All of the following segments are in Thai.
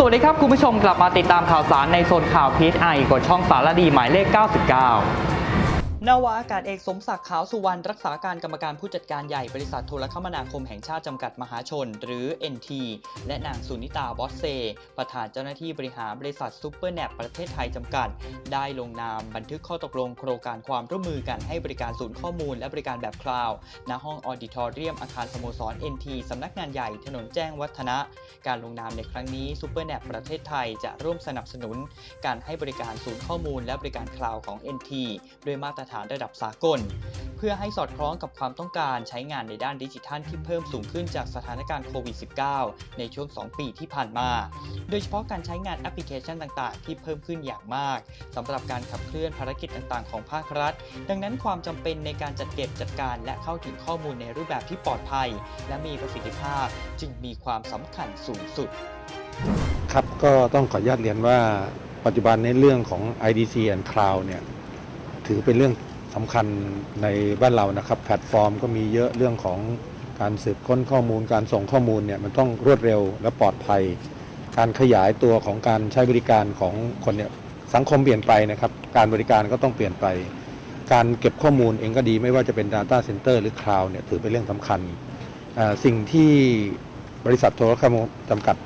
สวัสดีครับคุณผู้ชมกลับมาติดตามข่าวสารในโซนข่าวพีไอกดช่องสารดีหมายเลข 99 นาวาอากาศเอกสมศักดิ์ขาวสุวรรณรักษาการกรรมการผู้จัดการใหญ่บริษัทโทรคมนาคมแห่งชาติจำกัดมหาชน หรือ NT และนางสุนิตาบอสเซ ประธานเจ้าหน้าที่บริหารบริษัทซูเปอร์แนปประเทศไทยจำกัด ได้ลงนามบันทึกข้อตกลงโครงการความร่วมมือกันให้บริการศูนย์ข้อมูลและบริการแบบคลาวด์ณห้องออดิทอเรียมอาคารสโมสร NT สำนักงานใหญ่ถนนแจ้งวัฒนะ การลงนามในครั้งนี้ซูเปอร์แนปประเทศไทยจะร่วมสนับสนุน การให้บริการศูนย์ข้อมูลและบริการคลาวด์ของ NT ด้วยมาตรฐานระดับสากล เพื่อให้สอดคล้องกับความต้องการใช้งานในด้านดิจิทัลที่เพิ่มสูงขึ้นจากสถานการณ์โควิด -19 ในช่วง 2 ปีที่ผ่านมา โดยเฉพาะการใช้งานแอปพลิเคชันต่าง ๆ ที่เพิ่มขึ้นอย่างมากสำหรับการขับเคลื่อนภารกิจต่าง ๆ ของภาครัฐ ดังนั้นความจำเป็นในการจัดเก็บจัดการและเข้าถึงข้อมูลในรูปแบบที่ปลอดภัย และมีประสิทธิภาพ จึงมีความสำคัญสูงสุดครับก็ต้องขออนุญาตเรียนว่าปัจจุบันในเรื่องของ IDC and Cloud เนี่ย ถือเป็นเรื่องสำคัญในบ้านเรานะครับแพลตฟอร์มก็มีเยอะเรื่องของการสืบค้นข้อมูล การส่งข้อมูลเนี่ยมันต้องรวดเร็วและปลอดภัย การขยายตัวของการใช้บริการของคนเนี่ยสังคมเปลี่ยนไปนะครับ การบริการก็ต้องเปลี่ยนไป การเก็บข้อมูลเองก็ดีไม่ว่าจะเป็น Data Center หรือ Cloud เนี่ยถือเป็นเรื่องสำคัญ สิ่งที่บริษัทโทรคมนาคมจำกัด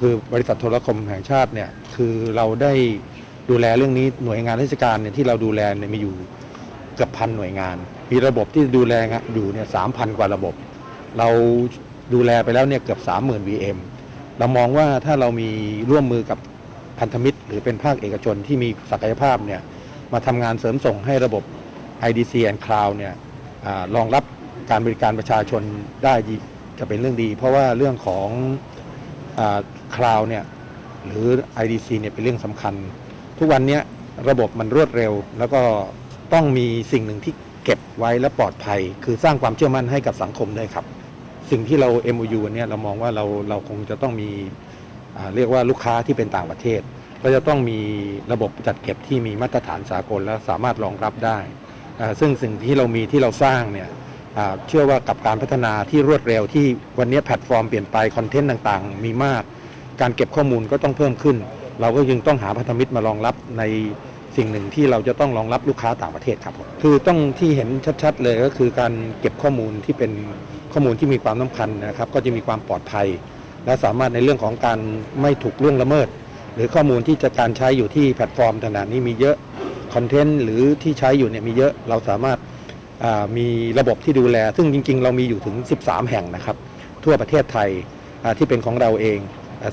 คือบริษัทโทรคมแห่งชาติเนี่ยคือเราได้ ดูแลเรื่องนี้หน่วยงานราชการเนี่ยที่เราดูแลเนี่ยมีอยู่เกือบพันหน่วยงาน มีระบบที่ดูแลอยู่เนี่ยสามพันกว่าระบบ เราดูแลไปแล้วเนี่ยเกือบสามหมื่น VM เรามองว่าถ้าเรามีร่วมมือกับพันธมิตร หรือเป็นภาคเอกชนที่มีศักยภาพเนี่ยมาทำงานเสริมส่งให้ระบบ IDC and Cloud เนี่ยอรองรับการบริการประชาชนได้จะเป็นเรื่องดี เพราะว่าเรื่องของคลาวเนี่ยหรือ IDC เนี่ยเป็นเรื่องสำคัญ ทุกวันนี้ระบบมันรวดเร็ว แล้วก็ต้องมีสิ่งหนึ่งที่เก็บไว้และปลอดภัย คือสร้างความเชื่อมั่นให้กับสังคมด้วยครับ สิ่งที่เรา MOU อันเนี้ยเรามองว่าเราเราคงจะต้องมีเรียกว่าลูกค้าที่เป็นต่างประเทศ ก็จะต้องมีระบบจัดเก็บที่มีมาตรฐานสากลและสามารถรองรับได้ ซึ่งสิ่งที่เรามีที่เราสร้างเนี่ยเชื่อว่ากับการพัฒนาที่รวดเร็วที่วันนี้แพลตฟอร์มเปลี่ยนไปคอนเทนต์ต่างๆ มีมาก การเก็บข้อมูลก็ต้องเพิ่มขึ้น เราก็ยังต้องหาพันธมิตรมารองรับในสิ่งหนึ่งที่เราจะต้องรองรับลูกค้าต่างประเทศครับผมคือต้องที่เห็นชัดๆ เลยก็คือการเก็บข้อมูลที่เป็นข้อมูลที่มีความสำคัญนะครับ ก็จะมีความปลอดภัย และสามารถในเรื่องของการไม่ถูกล่วงละเมิด หรือข้อมูลที่จะการใช้อยู่ที่แพลตฟอร์มต่างๆนี้มีเยอะคอนเทนต์หรือที่ใช้อยู่เนี่ยมีเยอะเราสามารถมีระบบที่ดูแล ซึ่งจริงๆ เรามีอยู่ถึง 13 แห่งนะครับ ทั่วประเทศไทยที่เป็นของเราเอง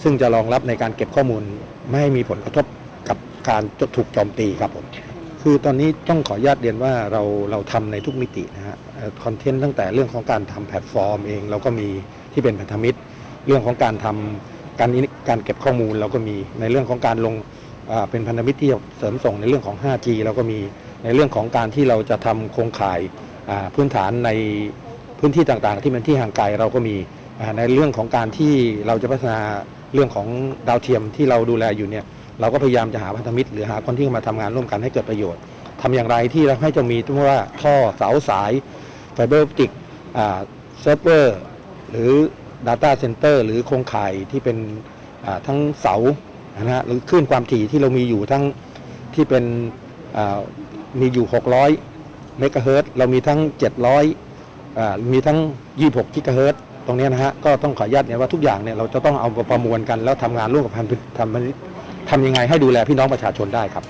ซึ่งจะรองรับในการเก็บข้อมูลไม่ให้มีผลกระทบกับการถูกโจมตีครับผมคือตอนนี้ต้องขออนุญาตเรียนว่าเราเราทำในทุกมิตินะฮะคอนเทนต์ตั้งแต่เรื่องของการทำแพลตฟอร์มเองเราก็มีที่เป็นพันธมิตร เรื่องของการทำการนี้การเก็บข้อมูลเราก็มีในเรื่องของการลงเป็นพันธมิตรที่เสริมส่งในเรื่องของ 5G เราก็มีในเรื่องของการที่เราจะทำโครงข่ายพื้นฐานในพื้นที่ต่างๆ ที่เป็นที่ห่างไกลเราก็มีในเรื่องของการที่เราจะพัฒนา เรื่องของดาวเทียมที่เราดูแลอยู่เนี่ยเราก็พยายามจะหาพันธมิตร หรือหาคนที่มาทำงานร่วมกันให้เกิดประโยชน์ทำอย่างไรที่เราให้จะมีทุกว่าท่อเสาสายไฟเบอร์ออปติกเซิร์ฟเวอร์หรือ Data Center หรือโครงข่ายที่เป็นทั้งเสานะฮะหรือคลื่นความถี่ที่เรามีอยู่ทั้งที่เป็นมีอยู่ 600 เมกะเฮิรตเรามีทั้ง 700อ่ามีทั้ง 26 กิกะเฮิรต ตรงนี้นะฮะก็ต้องขออนุญาตเนี่ยว่าทุกอย่างเนี่ยเราจะต้องเอาประมวลกันแล้วทำงานร่วมกับพันธมิตรทำทำยังไงให้ดูแลพี่น้องประชาชนได้ครับ